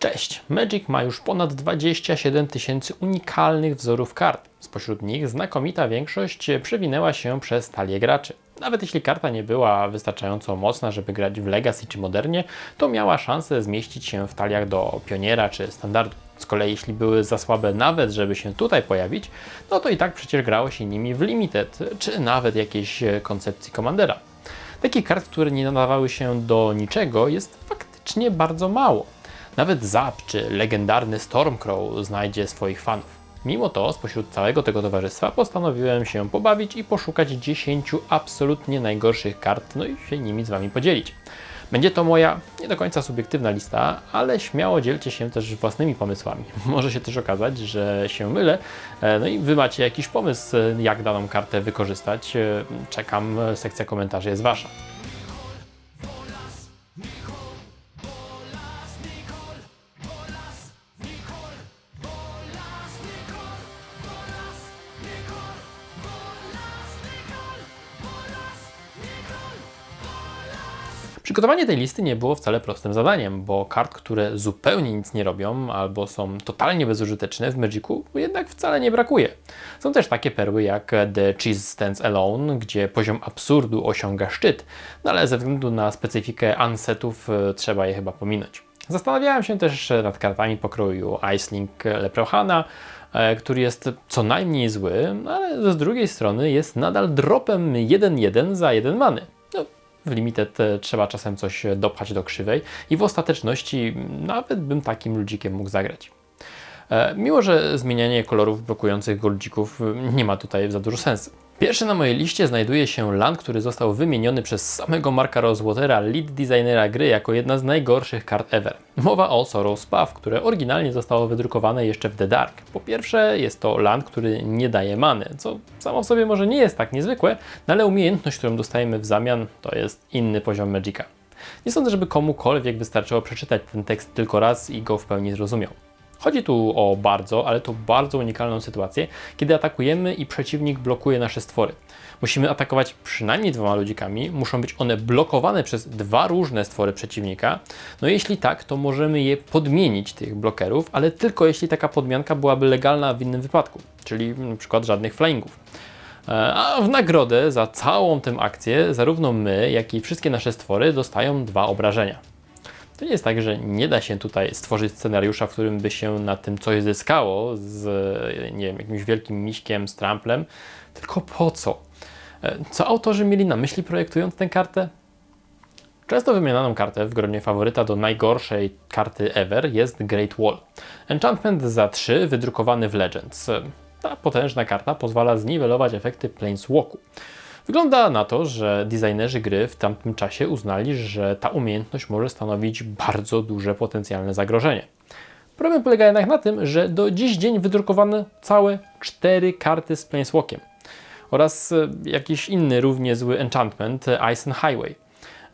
Cześć! Magic ma już ponad 27 tysięcy unikalnych wzorów kart. Spośród nich znakomita większość przewinęła się przez talię graczy. Nawet jeśli karta nie była wystarczająco mocna, żeby grać w Legacy czy Modernie, to miała szansę zmieścić się w taliach do Pioniera czy Standardu. Z kolei jeśli były za słabe nawet, żeby się tutaj pojawić, no to i tak przecież grało się nimi w Limited, czy nawet jakiejś koncepcji Commandera. Takich kart, które nie nadawały się do niczego, jest faktycznie bardzo mało. Nawet Zap czy legendarny Stormcrow znajdzie swoich fanów. Mimo to, spośród całego tego towarzystwa postanowiłem się pobawić i poszukać 10 absolutnie najgorszych kart, no i się nimi z Wami podzielić. Będzie to moja nie do końca subiektywna lista, ale śmiało dzielcie się też własnymi pomysłami. Może się też okazać, że się mylę. E, no i Wy macie jakiś pomysł, jak daną kartę wykorzystać. E, Czekam, sekcja komentarzy jest Wasza. Przygotowanie tej listy nie było wcale prostym zadaniem, bo kart, które zupełnie nic nie robią albo są totalnie bezużyteczne w Magicu, jednak wcale nie brakuje. Są też takie perły jak The Cheese Stands Alone, gdzie poziom absurdu osiąga szczyt, no ale ze względu na specyfikę unsetów e, trzeba je chyba pominąć. Zastanawiałem się też nad kartami pokroju Icelink Leprohana, e, który jest co najmniej zły, ale z drugiej strony jest nadal dropem 1-1 za 1 many w Limited e, trzeba czasem coś dopchać do krzywej i w ostateczności nawet bym takim ludzikiem mógł zagrać. E, Miło, że zmienianie kolorów blokujących goldzików nie ma tutaj za dużo sensu. Pierwszy na mojej liście znajduje się land, który został wymieniony przez samego Marka Rosewatera, lead designera gry, jako jedna z najgorszych kart ever. Mowa o Sorrow Spaw, które oryginalnie zostało wydrukowane jeszcze w The Dark. Po pierwsze, jest to land, który nie daje many, co samo w sobie może nie jest tak niezwykłe, no ale umiejętność, którą dostajemy w zamian, to jest inny poziom Magica. Nie sądzę, żeby komukolwiek wystarczyło przeczytać ten tekst tylko raz i go w pełni zrozumiał. Chodzi tu o bardzo, ale to bardzo unikalną sytuację, kiedy atakujemy i przeciwnik blokuje nasze stwory. Musimy atakować przynajmniej dwoma ludzikami, muszą być one blokowane przez dwa różne stwory przeciwnika. No jeśli tak, to możemy je podmienić, tych blokerów, ale tylko jeśli taka podmianka byłaby legalna w innym wypadku, czyli na przykład żadnych flyingów. E, a w nagrodę za całą tę akcję, zarówno my, jak i wszystkie nasze stwory dostają dwa obrażenia. To nie jest tak, że nie da się tutaj stworzyć scenariusza, w którym by się na tym coś zyskało z nie wiem, jakimś wielkim miśkiem, z tramplem, tylko po co? E, co autorzy mieli na myśli projektując tę kartę? Często wymienianą kartę w gronie faworyta do najgorszej karty ever jest Great Wall. Enchantment za 3 wydrukowany w Legends. Ta potężna karta pozwala zniwelować efekty Planeswalku. Wygląda na to, że designerzy gry w tamtym czasie uznali, że ta umiejętność może stanowić bardzo duże potencjalne zagrożenie. Problem polega jednak na tym, że do dziś dzień wydrukowano całe cztery karty z Planeswalkiem oraz e, jakiś inny równie zły enchantment Ice and Highway.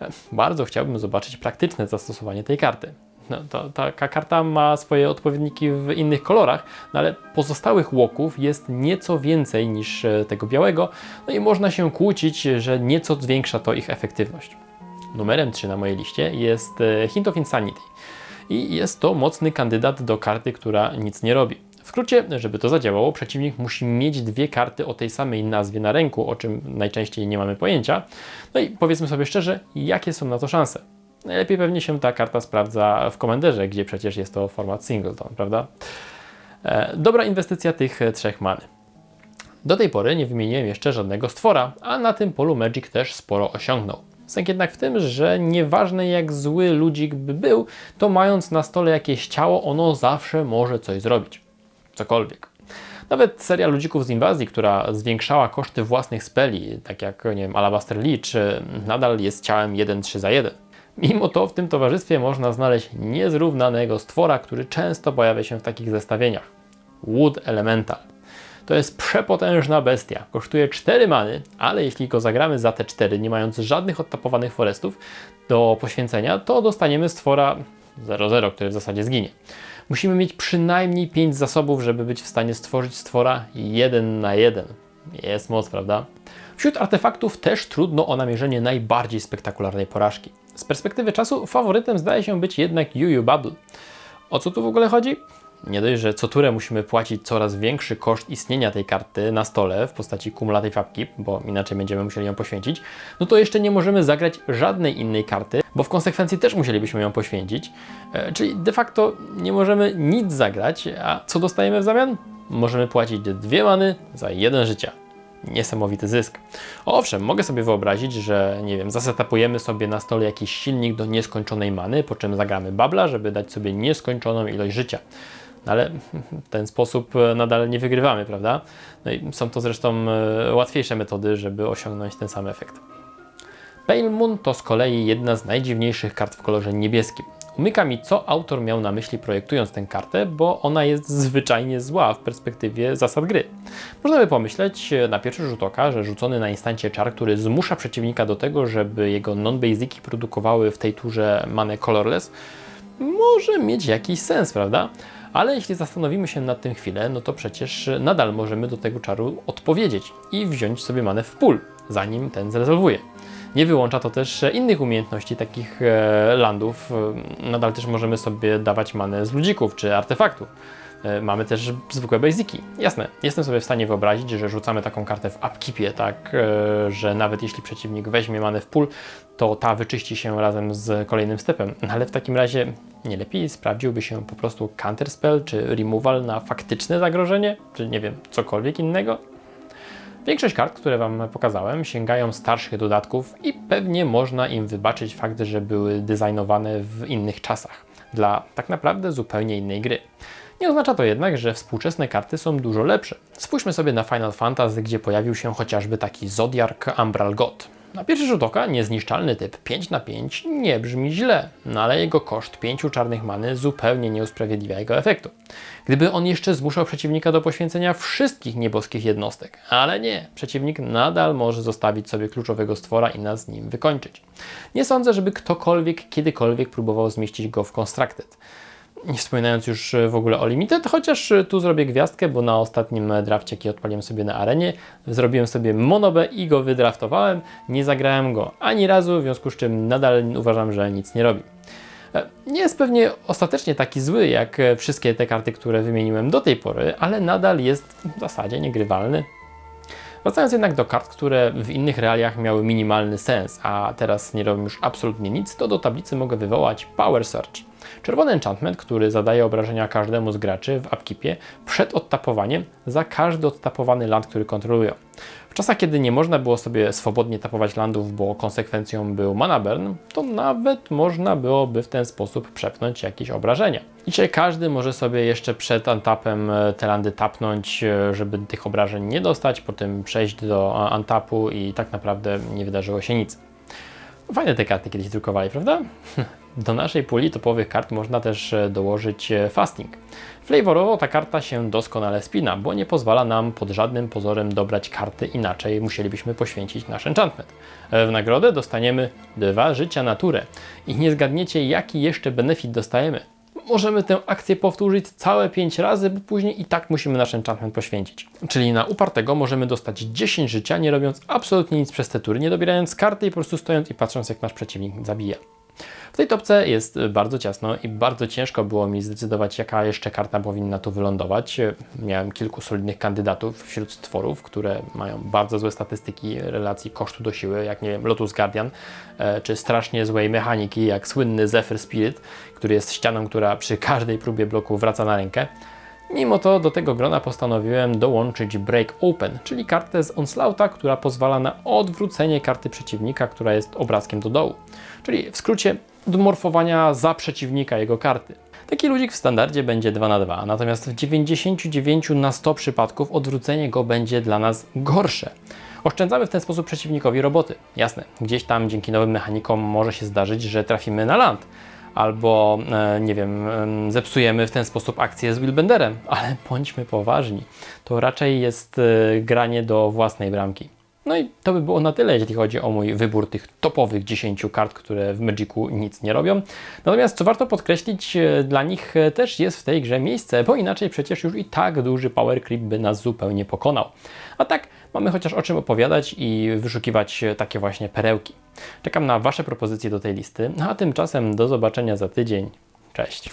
E, bardzo chciałbym zobaczyć praktyczne zastosowanie tej karty. No, to, taka karta ma swoje odpowiedniki w innych kolorach, no ale pozostałych łoków jest nieco więcej niż e, tego białego, no i można się kłócić, że nieco zwiększa to ich efektywność. Numerem 3 na mojej liście jest e, Hint of Insanity i jest to mocny kandydat do karty, która nic nie robi. W skrócie, żeby to zadziałało, przeciwnik musi mieć dwie karty o tej samej nazwie na ręku, o czym najczęściej nie mamy pojęcia. No i powiedzmy sobie szczerze, jakie są na to szanse. Najlepiej pewnie się ta karta sprawdza w komenderze, gdzie przecież jest to format singleton, prawda? E, dobra inwestycja tych trzech many. Do tej pory nie wymieniłem jeszcze żadnego stwora, a na tym polu Magic też sporo osiągnął. Sęk jednak w tym, że nieważne jak zły ludzik by był, to mając na stole jakieś ciało, ono zawsze może coś zrobić. Cokolwiek. Nawet seria ludzików z inwazji, która zwiększała koszty własnych speli, tak jak nie wiem, Alabaster Leech, nadal jest ciałem 1-3 za 1. Mimo to w tym towarzystwie można znaleźć niezrównanego stwora, który często pojawia się w takich zestawieniach. Wood Elemental. To jest przepotężna bestia. Kosztuje 4 many, ale jeśli go zagramy za te 4, nie mając żadnych odtapowanych forestów do poświęcenia, to dostaniemy stwora 0-0, który w zasadzie zginie. Musimy mieć przynajmniej 5 zasobów, żeby być w stanie stworzyć stwora 1 na 1. Jest moc, prawda? Wśród artefaktów też trudno o namierzenie najbardziej spektakularnej porażki. Z perspektywy czasu faworytem zdaje się być jednak Yu Bubble. O co tu w ogóle chodzi? Nie dość, że co turę musimy płacić coraz większy koszt istnienia tej karty na stole w postaci Cumulative Upkeep, bo inaczej będziemy musieli ją poświęcić, no to jeszcze nie możemy zagrać żadnej innej karty, bo w konsekwencji też musielibyśmy ją poświęcić. E, czyli de facto nie możemy nic zagrać, a co dostajemy w zamian? Możemy płacić dwie many za jeden życia niesamowity zysk. Owszem, mogę sobie wyobrazić, że nie wiem, zasetapujemy sobie na stole jakiś silnik do nieskończonej many, po czym zagramy babla, żeby dać sobie nieskończoną ilość życia. No ale w ten sposób e, nadal nie wygrywamy, prawda? No i są to zresztą e, łatwiejsze metody, żeby osiągnąć ten sam efekt. Pale Moon to z kolei jedna z najdziwniejszych kart w kolorze niebieskim. Umyka mi, co autor miał na myśli projektując tę kartę, bo ona jest zwyczajnie zła w perspektywie zasad gry. Można by pomyśleć e, na pierwszy rzut oka, że rzucony na instancie czar, który zmusza przeciwnika do tego, żeby jego non-basiki produkowały w tej turze manę colorless, może mieć jakiś sens, prawda? Ale jeśli zastanowimy się nad tym chwilę, no to przecież nadal możemy do tego czaru odpowiedzieć i wziąć sobie manę w pól, zanim ten zrezolwuje. Nie wyłącza to też innych umiejętności, takich e, landów. E, nadal też możemy sobie dawać manę z ludzików czy artefaktów. E, mamy też zwykłe basiki. Jasne, jestem sobie w stanie wyobrazić, że rzucamy taką kartę w upkeepie, tak, że nawet jeśli przeciwnik weźmie manę w pól, to ta wyczyści się razem z kolejnym stepem. No, ale w takim razie nie lepiej sprawdziłby się po prostu counterspell czy removal na faktyczne zagrożenie, czy nie wiem, cokolwiek innego? Większość kart, które Wam pokazałem, sięgają starszych dodatków i pewnie można im wybaczyć fakt, że były designowane w innych czasach, dla tak naprawdę zupełnie innej gry. Nie oznacza to jednak, że współczesne karty są dużo lepsze. Spójrzmy sobie na Final Fantasy, gdzie pojawił się chociażby taki Zodiark Umbral God. Na pierwszy rzut oka niezniszczalny typ 5 na 5 nie brzmi źle, no ale jego koszt 5 czarnych many zupełnie nie usprawiedliwia jego efektu. Gdyby on jeszcze zmuszał przeciwnika do poświęcenia wszystkich nieboskich jednostek, ale nie, przeciwnik nadal może zostawić sobie kluczowego stwora i nas z nim wykończyć. Nie sądzę, żeby ktokolwiek kiedykolwiek próbował zmieścić go w Constructed. Nie wspominając już w ogóle o Limited, chociaż tu zrobię gwiazdkę, bo na ostatnim drafcie, jaki odpaliłem sobie na arenie, zrobiłem sobie monobę i go wydraftowałem. Nie zagrałem go ani razu, w związku z czym nadal uważam, że nic nie robi. E, nie jest pewnie ostatecznie taki zły jak wszystkie te karty, które wymieniłem do tej pory, ale nadal jest w zasadzie niegrywalny. Wracając jednak do kart, które w innych realiach miały minimalny sens, a teraz nie robią już absolutnie nic, to do tablicy mogę wywołać Power Search. Czerwony enchantment, który zadaje obrażenia każdemu z graczy w upkeepie przed odtapowaniem za każdy odtapowany land, który kontrolują. Czasach, kiedy nie można było sobie swobodnie tapować landów, bo konsekwencją był mana burn, to nawet można byłoby w ten sposób przepnąć jakieś obrażenia. Dzisiaj każdy może sobie jeszcze przed untapem e, te landy tapnąć, e, żeby tych obrażeń nie dostać, potem przejść do untapu i tak naprawdę nie wydarzyło się nic. Fajne te karty kiedyś drukowali, prawda? Do naszej puli topowych kart można też e, dołożyć e, fasting. Flavorowo ta karta się doskonale spina, bo nie pozwala nam pod żadnym pozorem dobrać karty inaczej, musielibyśmy poświęcić nasz enchantment. E, w nagrodę dostaniemy dwa życia naturę i nie zgadniecie jaki jeszcze benefit dostajemy. Możemy tę akcję powtórzyć całe 5 razy, bo później i tak musimy nasz enchantment poświęcić. Czyli na upartego możemy dostać 10 życia, nie robiąc absolutnie nic przez te tury, nie dobierając karty i po prostu stojąc i patrząc jak nasz przeciwnik zabija. W tej topce jest bardzo ciasno i bardzo ciężko było mi zdecydować, jaka jeszcze karta powinna tu wylądować. Miałem kilku solidnych kandydatów wśród stworów, które mają bardzo złe statystyki relacji kosztu do siły, jak nie wiem, Lotus Guardian, e, czy strasznie złej mechaniki, jak słynny Zephyr Spirit, który jest ścianą, która przy każdej próbie bloku wraca na rękę. Mimo to do tego grona postanowiłem dołączyć Break Open, czyli kartę z Onslaughta, która pozwala na odwrócenie karty przeciwnika, która jest obrazkiem do dołu. Czyli w skrócie odmorfowania za przeciwnika jego karty. Taki ludzik w standardzie będzie 2 na 2, natomiast w 99 na 100 przypadków odwrócenie go będzie dla nas gorsze. Oszczędzamy w ten sposób przeciwnikowi roboty. Jasne, gdzieś tam dzięki nowym mechanikom może się zdarzyć, że trafimy na land, albo e, nie wiem, zepsujemy w ten sposób akcję z Willbenderem, ale bądźmy poważni. To raczej jest e, granie do własnej bramki. No i to by było na tyle, jeśli chodzi o mój wybór tych topowych 10 kart, które w Magicu nic nie robią. Natomiast co warto podkreślić, e, dla nich też jest w tej grze miejsce, bo inaczej przecież już i tak duży power by nas zupełnie pokonał. A tak mamy chociaż o czym opowiadać i wyszukiwać takie właśnie perełki. Czekam na Wasze propozycje do tej listy, a tymczasem do zobaczenia za tydzień. Cześć!